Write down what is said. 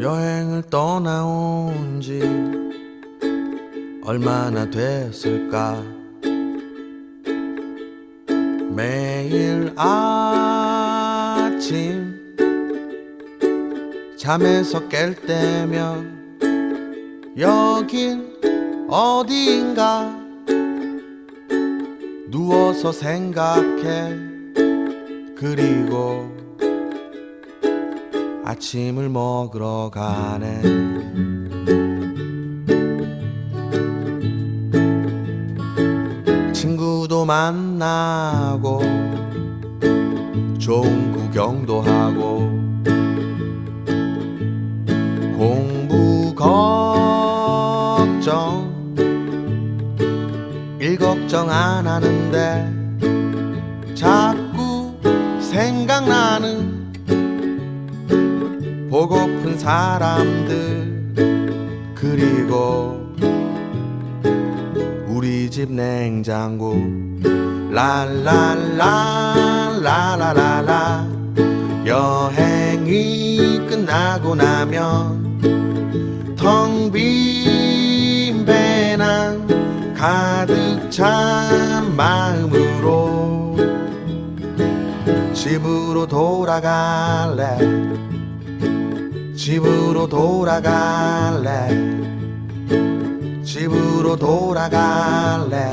여행을 떠나온 지 얼마나 됐을까? 매일 아침 잠에서 깰 때면 여긴 어디인가? 누워서 생각해. 그리고 아침을 먹으러 가네. 친구도 만나고 좋은 구경도 하고 공부 걱정 일 걱정 안 하는데 자꾸 생각나는 보고픈 사람들. 그리고 우리 집 냉장고. 랄랄라 라라라라. 여행이 끝나고 나면 텅 빈 배낭 가득 찬 마음으로 집으로 돌아갈래 집으로 돌아갈래 집으로 돌아갈래